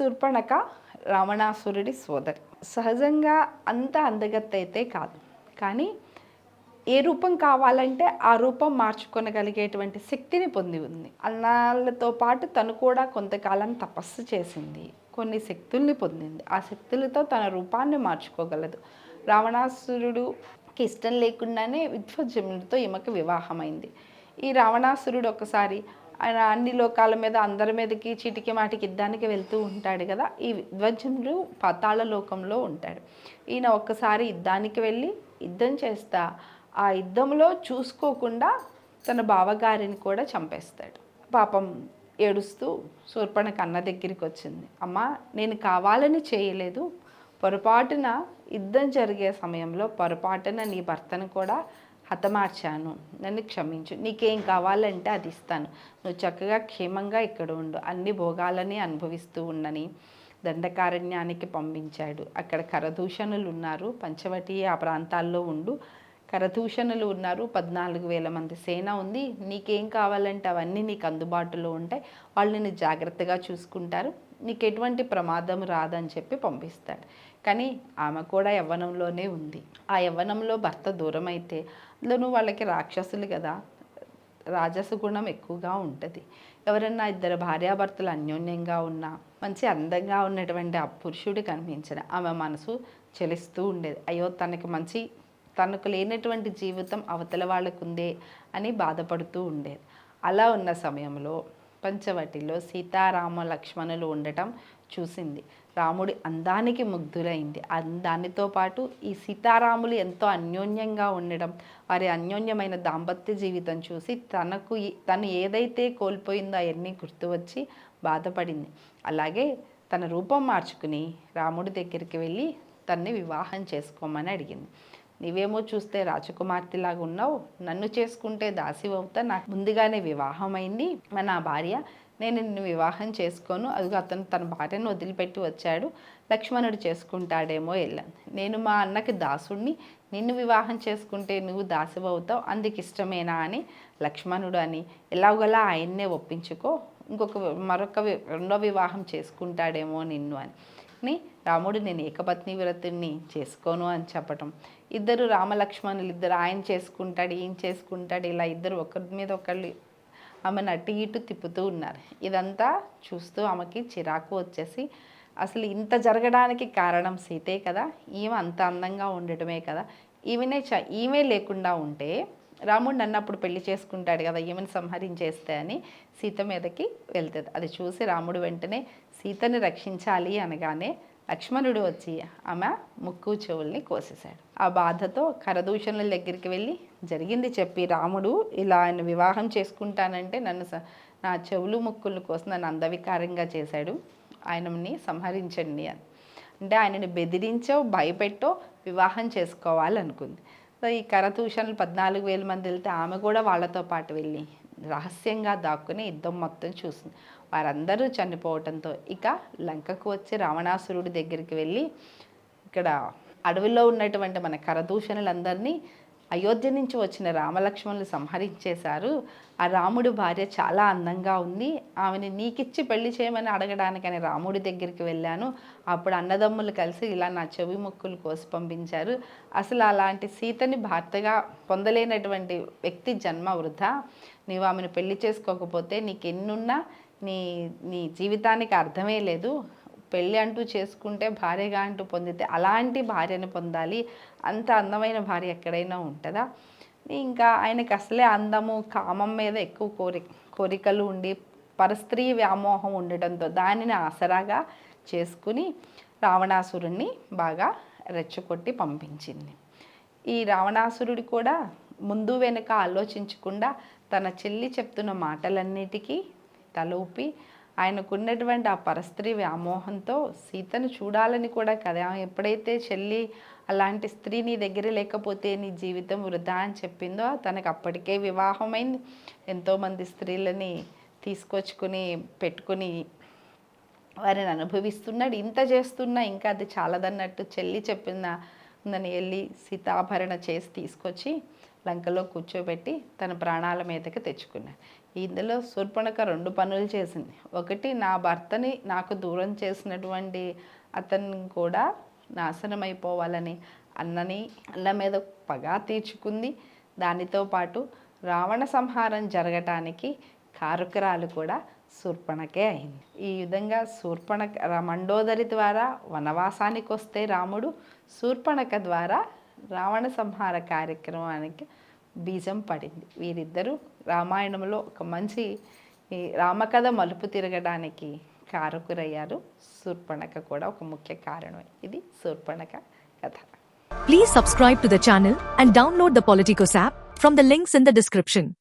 శూర్పణక రావణాసురుడి సోదరి. సహజంగా అంత అందగత్త అయితే కాదు. కానీ ఏ రూపం కావాలంటే ఆ రూపం మార్చుకొనగలిగేటువంటి శక్తిని పొంది ఉంది. అన్నాళ్ళతో పాటు తను కూడా కొంతకాలం తపస్సు చేసింది. కొన్ని శక్తుల్ని పొందింది. ఆ శక్తులతో తన రూపాన్ని మార్చుకోగలదు. రావణాసురుడుకి ఇష్టం లేకుండానే విధ్వజముడితో ఈమెకు వివాహమైంది. ఈ రావణాసురుడు ఒకసారి ఆయన అన్ని లోకాల మీద అందరి మీదకి చిటికి మాటికి యుద్ధానికి వెళ్తూ ఉంటాడు కదా. ఈ విధ్వజముడు పాతాళ లోకంలో ఉంటాడు ఈయన ఒక్కసారి యుద్ధానికి వెళ్ళి యుద్ధం చేస్తా ఆ యుద్ధంలో చూసుకోకుండా తన బావగారిని కూడా చంపేస్తాడు. పాపం ఏడుస్తూ శూర్పణకు అన్న దగ్గరికి వచ్చింది. అమ్మ నేను కావాలని చేయలేదు. పొరపాటున యుద్ధం జరిగే సమయంలో పొరపాటున నీ భర్తను కూడా హతమార్చాను నన్ను క్షమించు. నీకేం కావాలంటే అది ఇస్తాను. నువ్వు చక్కగా క్షేమంగా ఇక్కడ ఉండు. అన్ని భోగాలని అనుభవిస్తూ ఉండని దండకారణ్యానికి పంపించాడు. అక్కడ కరదూషణులు ఉన్నారు. పంచవటి ఆ ప్రాంతాల్లో ఉండు. కరదూషణులు ఉన్నారు. పద్నాలుగు వేల మంది సేన ఉంది. నీకేం కావాలంటే అవన్నీ నీకు అందుబాటులో ఉంటాయి. వాళ్ళు నిన్ను జాగ్రత్తగా చూసుకుంటారు. నీకు ఎటువంటి ప్రమాదం రాదని చెప్పి పంపిస్తాడు. కానీ ఆమె కూడా యవ్వనంలోనే ఉంది. ఆ యవ్వనంలో భర్త దూరం అయితే అందులోనూ వాళ్ళకి రాక్షసులు కదా. రాజస గుణం ఎక్కువగా ఉంటుంది. ఎవరన్నా ఇద్దరు భార్యాభర్తలు అన్యోన్యంగా ఉన్నా మంచి అందంగా ఉన్నటువంటి ఆ పురుషుడు కనిపించిన ఆమె మనసు చెలిస్తూ ఉండేది. అయ్యో తనకి మంచి తనకు లేనటువంటి జీవితం అవతల వాళ్ళకుందే అని బాధపడుతూ ఉండేది. అలా ఉన్న సమయంలో పంచవటిలో సీతారామ లక్ష్మణులు ఉండటం చూసింది. రాముడి అందానికి ముగ్ధులైంది. దానితో పాటు ఈ సీతారాములు ఎంతో అన్యోన్యంగా ఉండడం వారి అన్యోన్యమైన దాంపత్య జీవితం చూసి తనకు తను ఏదైతే కోల్పోయిందో అవన్నీ గుర్తు వచ్చి బాధపడింది. అలాగే తన రూపం మార్చుకుని రాముడి దగ్గరికి వెళ్ళి తన్ని వివాహం చేసుకోమని అడిగింది. నీవేమో చూస్తే రాజకుమార్తెలాగా ఉన్నావు నన్ను చేసుకుంటే దాసి అవుతా నాకు ముందుగానే వివాహం అయింది నా భార్య నేను నిన్ను వివాహం చేసుకోను. అది అతను తన భార్యను వదిలిపెట్టి వచ్చాడు. లక్ష్మణుడు చేసుకుంటాడేమో వెళ్ళాను నేను మా అన్నకి దాసుడిని నిన్ను వివాహం చేసుకుంటే నువ్వు దాసివవుతావు. అందుకు ఇష్టమేనా అని లక్ష్మణుడు అని. ఎలాగోలా ఆయన్నే ఒప్పించుకో. ఇంకొక మరొక రెండో వివాహం చేసుకుంటాడేమో నిన్ను అని. అని రాముడు నేను ఏకపత్ని వ్రతుణ్ణి చేసుకోను అని చెప్పటం. ఇద్దరు రామలక్ష్మణులు ఇద్దరు ఆయన చేసుకుంటాడు ఈయన చేసుకుంటాడు ఇలా ఇద్దరు ఒకరి మీద ఒకళ్ళు ఆమెను అటు ఇటు తిప్పుతూ ఉన్నారు. ఇదంతా చూస్తూ ఆమెకి చిరాకు వచ్చేసి అసలు ఇంత జరగడానికి కారణం సీతే కదా ఈమె అంత అందంగా ఉండటమే కదా. ఈమెనే చ ఈమె లేకుండా ఉంటే రాముడు నన్ను అప్పుడు పెళ్ళి చేసుకుంటాడు కదా ఈమెను సంహరించేస్తే అని సీత మీదకి వెళ్తుంది. అది చూసి రాముడు వెంటనే సీతని రక్షించాలి అనగానే లక్ష్మణుడు వచ్చి ఆమె ముక్కు చెవుల్ని కోసేశాడు. ఆ బాధతో కరదూషణుల దగ్గరికి వెళ్ళి జరిగింది చెప్పి రాముడు ఇలా ఆయన వివాహం చేసుకుంటానంటే నన్ను స- నా చెవులు ముక్కులు కోసం నన్ను అందవికారంగా చేశాడు. ఆయనని సంహరించండి అని. అంటే ఆయనని బెదిరించో భయపెట్టో వివాహం చేసుకోవాలనుకుంది. సో ఈ కరతూషణలు పద్నాలుగు వేల మంది వెళ్తే ఆమె కూడా వాళ్ళతో పాటు వెళ్ళి రహస్యంగా దాక్కుని యుద్ధం మొత్తం చూసింది. వారందరూ చనిపోవటంతో ఇక లంకకు వచ్చి రావణాసురుడి దగ్గరికి వెళ్ళి ఇక్కడ అడవిలో ఉన్నటువంటి మన కరదూషణులందరినీ అయోధ్య నుంచి వచ్చిన రామలక్ష్మణులు సంహరించేశారు. ఆ రాముడి భార్య చాలా అందంగా ఉంది. ఆమెని నీకిచ్చి పెళ్ళి చేయమని అడగడానికని రాముడి దగ్గరికి వెళ్ళాను. అప్పుడు అన్నదమ్ములు కలిసి ఇలా నా చెవి ముక్కులు కోసి పంపించారు. అసలు అలాంటి సీతని భర్తగా పొందలేనటువంటి వ్యక్తి జన్మ వృధా నీవు ఆమెను పెళ్ళి చేసుకోకపోతే నీకెన్నున్నా నీ నీ జీవితానికి అర్థమే లేదు. పెళ్ళి అంటూ చేసుకుంటే భార్యగా అంటూ పొందితే అలాంటి భార్యను పొందాలి. అంత అందమైన భార్య ఎక్కడైనా ఉంటుందా? ఇంకా ఆయనకి అసలే అందము కామం మీద ఎక్కువ కోరి కోరికలు ఉండి పరస్త్రీ వ్యామోహం ఉండటంతో దానిని ఆసరాగా చేసుకుని రావణాసురుణ్ణి బాగా రెచ్చగొట్టి పంపించింది. ఈ రావణాసురుడు కూడా ముందు వెనుక ఆలోచించకుండా తన చెల్లి చెప్తున్న మాటలన్నిటికీ తలూపి ఆయనకున్నటువంటి ఆ పరస్త్రీ వ్యామోహంతో సీతను చూడాలని కూడా కదా. ఎప్పుడైతే చెల్లి అలాంటి స్త్రీ నీ దగ్గర లేకపోతే నీ జీవితం వృధా అని చెప్పిందో తనకు అప్పటికే వివాహమైంది. ఎంతోమంది స్త్రీలని తీసుకొచ్చుకుని పెట్టుకుని వారిని అనుభవిస్తున్నాడు. ఇంత చేస్తున్నా ఇంకా అది చాలదన్నట్టు చెల్లి చెప్పిన ఉందని వెళ్ళి సీతాభరణ చేసి తీసుకొచ్చి లంకలో కూర్చోబెట్టి తన ప్రాణాల మీదకి తెచ్చుకున్నాడు ఇందులో శూర్పణక రెండు పనులు చేసింది. ఒకటి నా భర్తని నాకు దూరం చేసినటువంటి అతన్ని కూడా నాశనం అయిపోవాలని అన్నని అన్న మీద పగా తీర్చుకుంది. దానితో పాటు రావణ సంహారం జరగటానికి కారుకరాలు కూడా శూర్పణకే అయింది. ఈ విధంగా శూర్పణక మండోదరి ద్వారా వనవాసానికి వస్తే రాముడు శూర్పణక ద్వారా రావణ సంహార కార్యక్రమానికి బీజం పడింది. వీరిద్దరూ రామాయణంలో ఒక మంచి రామకథ మలుపు తిరగడానికి కారకురయ్యారు. శూర్పణక కూడా ఒక ముఖ్య కారణమే. ఇది శూర్పణక కథ. Please subscribe to the channel and download the Politico app from the links in the description